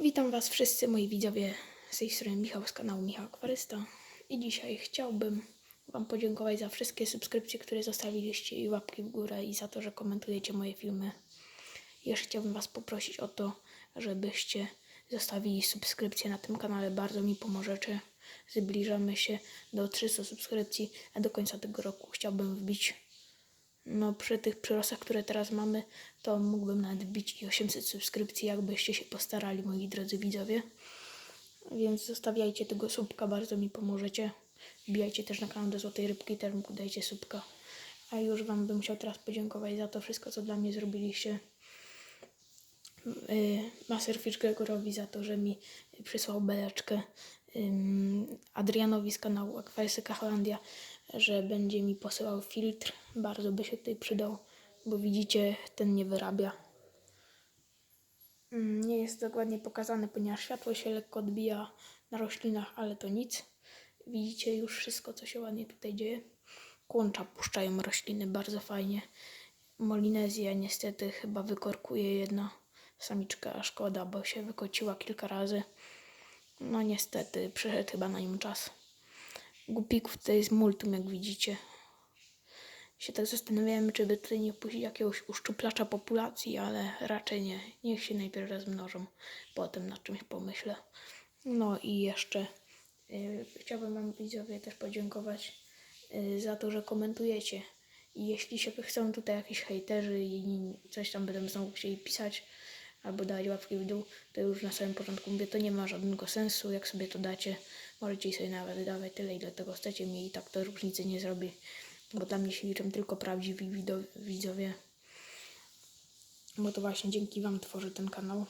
Witam Was wszyscy moi widzowie z tej strony Michał z kanału Michał Akwarysta i dzisiaj chciałbym Wam podziękować za wszystkie subskrypcje, które zostawiliście i łapki w górę i za to, że komentujecie moje filmy. Jeszcze chciałbym Was poprosić o to, żebyście zostawili subskrypcję na tym kanale, bardzo mi pomożecie. Zbliżamy się do 300 subskrypcji, a do końca tego roku chciałbym wbić no przy tych przyrostach, które teraz mamy, to mógłbym nawet wbić i 800 subskrypcji, jakbyście się postarali, moi drodzy widzowie. Więc zostawiajcie tego subka, bardzo mi pomożecie. Wbijajcie też na kanał do Złotej Rybki, też dajcie subka. A już Wam bym chciał teraz podziękować za to wszystko, co dla mnie zrobiliście. Yy, Masterfish Gregorowi za to, że mi przysłał beleczkę. Adrianowi z kanału Akwarystyka Holandia, że będzie mi posyłał filtr. Bardzo by się tutaj przydał, bo widzicie, ten nie wyrabia. Mm, Nie jest dokładnie pokazane, ponieważ światło się lekko odbija na roślinach, ale to nic. Widzicie już wszystko, co się ładnie tutaj dzieje. Kłącza puszczają rośliny bardzo fajnie. Molinezja niestety chyba wykorkuje jedna samiczka, szkoda, bo się wykociła kilka razy. No niestety, przyszedł chyba na nią czas. Gupików to jest multum, jak widzicie. Się tak zastanawiałem, czy by tutaj nie puścić jakiegoś uszczuplacza populacji, ale raczej nie. Niech się najpierw rozmnożą, potem nad czymś pomyślę. No i jeszcze y, chciałbym Wam widzowie też podziękować y, za to, że komentujecie. I jeśli się chcą tutaj jakiś hejterzy i coś tam będą znowu chcieli pisać, albo dać łapki w dół, to już na samym początku mówię, to nie ma żadnego sensu, jak sobie to dacie, możecie sobie nawet dawać tyle, ile tego chcecie, mi i tak to różnicy nie zrobi, bo dla mnie się liczą tylko prawdziwi widzowie, bo to właśnie dzięki Wam tworzę ten kanał.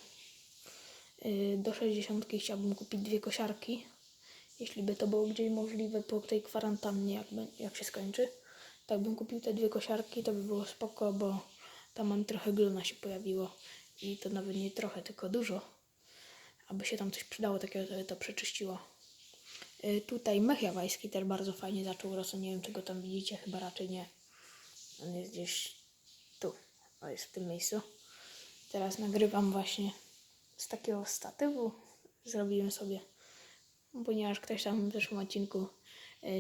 Yy, Do 60 chciałbym kupić dwie kosiarki, jeśli by to było gdzieś możliwe po tej kwarantannie, jak, jak się skończy. Tak bym kupił te dwie kosiarki, to by było spoko, bo tam mam trochę glona się pojawiło i to nawet nie trochę, tylko dużo. Aby się tam coś przydało takiego, żeby to przeczyściło. Y, Tutaj mech jawajski też bardzo fajnie zaczął rosnąć. Nie wiem, czy go tam widzicie, chyba raczej nie. On jest gdzieś tu, o jest w tym miejscu. Teraz nagrywam właśnie z takiego statywu. Zrobiłem sobie, ponieważ ktoś tam w zeszłym odcinku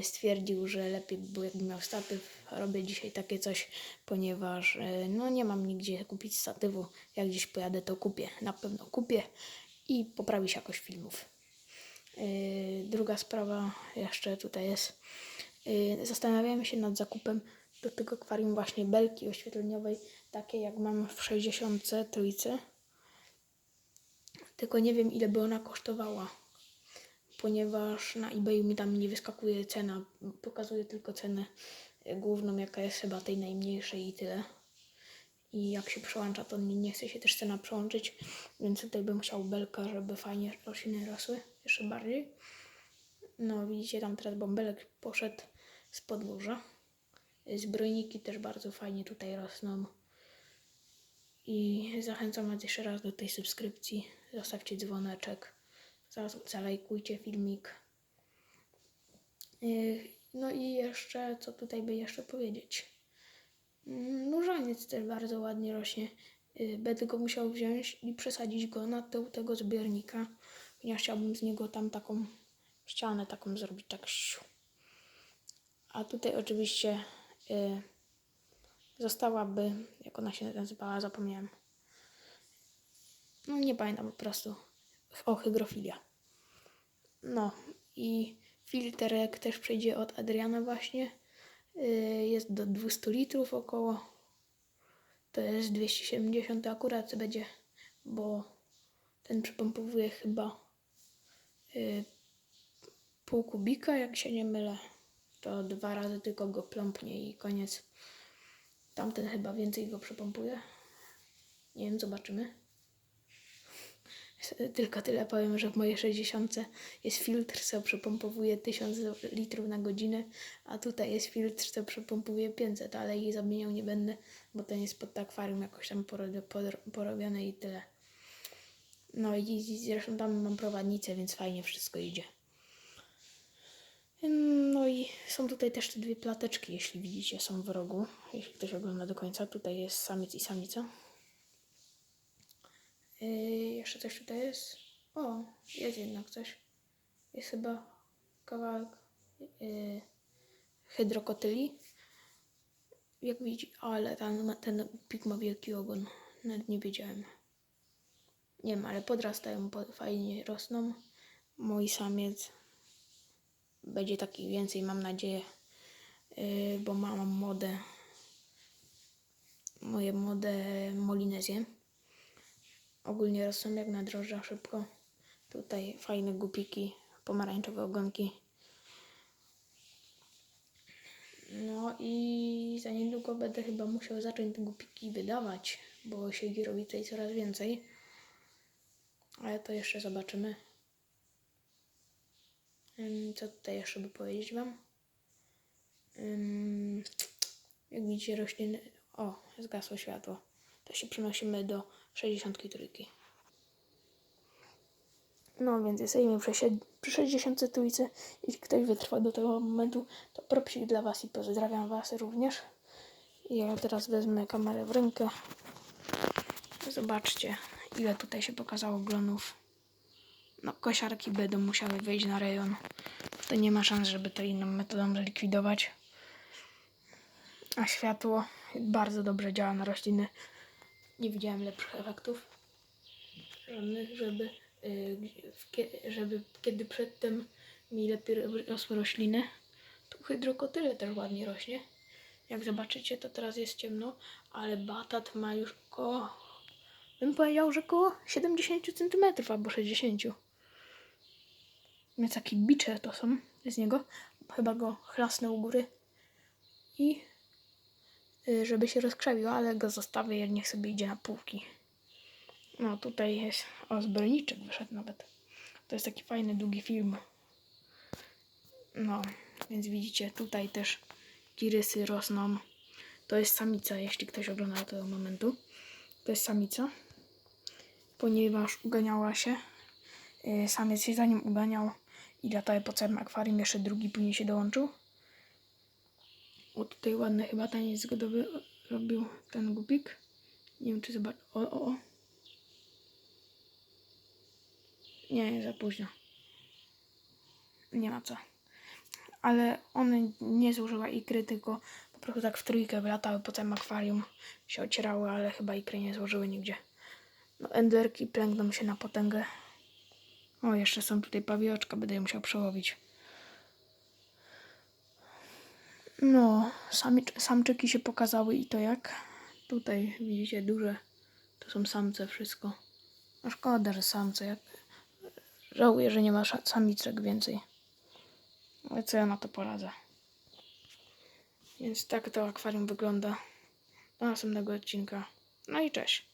stwierdził, że lepiej by było jakby miał statyw. Robię dzisiaj takie coś, ponieważ y, no nie mam nigdzie kupić statywu. Jak gdzieś pojadę, to kupię. Na pewno kupię i poprawi się jakość filmów. Yy, druga sprawa jeszcze tutaj jest. Zastanawiałem się nad zakupem do tego akwarium właśnie belki oświetleniowej, takiej jak mam w 60 trójce. Tylko nie wiem ile by ona kosztowała, ponieważ na eBayu mi tam nie wyskakuje cena, pokazuje tylko cenę główną, jaka jest chyba tej najmniejszej i tyle. I jak się przełącza, to nie, nie chce się też cena przełączyć, więc tutaj bym chciał belka, żeby fajnie rośliny rosły jeszcze bardziej. No widzicie, tam teraz bąbelek poszedł z podwórza. Zbrojniki też bardzo fajnie tutaj rosną. I zachęcam Was jeszcze raz do tej subskrypcji. Zostawcie dzwoneczek. Zaraz zalajkujcie filmik. No i jeszcze, co tutaj by jeszcze powiedzieć? Mm, Nóżaniec też bardzo ładnie rośnie. Yy, Będę go musiał wziąć i przesadzić go na tył tego zbiornika, ponieważ chciałbym z niego tam taką ścianę taką zrobić, tak. A tutaj oczywiście yy, zostałaby, jak ona się nazywała, zapomniałem. No nie pamiętam po prostu. O, hygrofilia. No i filterek też przejdzie od Adriana właśnie. Yy, Jest do 200 litrów około. To jest 270 akurat będzie, bo ten przypompowuje chyba yy, pół kubika, jak się nie mylę. To dwa razy tylko go pląpnie i koniec. Tamten chyba więcej go przypompuje. Nie wiem, zobaczymy. Tylko tyle powiem, że w mojej 60 jest filtr, co przepompowuje 1000 litrów na godzinę, a tutaj jest filtr, co przepompuje 500, ale ich zamieniał nie będę, bo ten jest pod akwarium jakoś tam poro- poro- porobione i tyle. No i zresztą tam mam prowadnicę, więc fajnie wszystko idzie. No i są tutaj też te dwie plateczki, jeśli widzicie, są w rogu. Jeśli ktoś ogląda do końca, tutaj jest samiec i samica. Yy, jeszcze coś tutaj jest. O, jest jednak coś. Jest chyba kawałek yy, hydrokotyli. Jak widzi, ale ten, ten pik ma wielki ogon. Nawet nie wiedziałem. Nie wiem, ale podrastają, po- fajnie rosną. Mój samiec będzie taki więcej, mam nadzieję, yy, bo mam młode, moje młode molinezje. Ogólnie rosną jak na drożdżach szybko. Tutaj fajne gupiki, pomarańczowe ogonki. No i za niedługo będę chyba musiał zacząć te gupiki wydawać, bo siedzi robi tutaj coraz więcej. Ale to jeszcze zobaczymy. Ym, Co tutaj jeszcze by powiedzieć Wam? Jak widzicie rośliny... O, zgasło światło. To się przenosimy do 63. No więc jesteśmy przy, przy 60 trójce. Jeśli ktoś wytrwa do tego momentu, to propsik dla Was i pozdrawiam Was również. I ja teraz wezmę kamerę w rękę. Zobaczcie, ile tutaj się pokazało glonów. No, kosiarki będą musiały wejść na rejon. To nie ma szans, żeby to inną metodą zlikwidować. A światło bardzo dobrze działa na rośliny. Nie widziałem lepszych efektów. Żadnych, żeby, y, żeby kiedy przedtem mi lepiej rosły rośliny. Tu hydrokotyle też ładnie rośnie. Jak zobaczycie, to teraz jest ciemno, ale batat ma już około, bym powiedział, że około 70 cm albo 60 Więc takie bicze to są z niego. Chyba go chlasnę u góry i żeby się rozkrzewił, ale go zostawię, niech sobie idzie na półki. No tutaj jest, o zbrojniczek wyszedł nawet. To jest taki fajny, długi film. No, więc widzicie, tutaj też girysy rosną. To jest samica, jeśli ktoś ogląda do tego momentu. To jest samica, ponieważ uganiała się. Yy, Samiec się za nim uganiał i latały po całym akwarium. Jeszcze drugi później się dołączył. O, tutaj ładny chyba taniec zgodowy robił ten gubik. Nie wiem, czy zobacz. O, o, o. Nie, za późno. Nie ma co. Ale one nie zużyła ikry, tylko po prostu tak w trójkę wylatały po całym akwarium. Się ocierały, ale chyba ikry nie złożyły nigdzie. No, enderki plęgną się na potęgę. O, jeszcze są tutaj pawioczka, będę je musiał przełowić. No, sami, samczyki się pokazały i to jak? Tutaj widzicie duże, to są samce wszystko. No szkoda, że samce, jak... Żałuję, że nie ma samiczek więcej. Ale co ja na to poradzę. Więc tak to akwarium wygląda. Do następnego odcinka. No i cześć.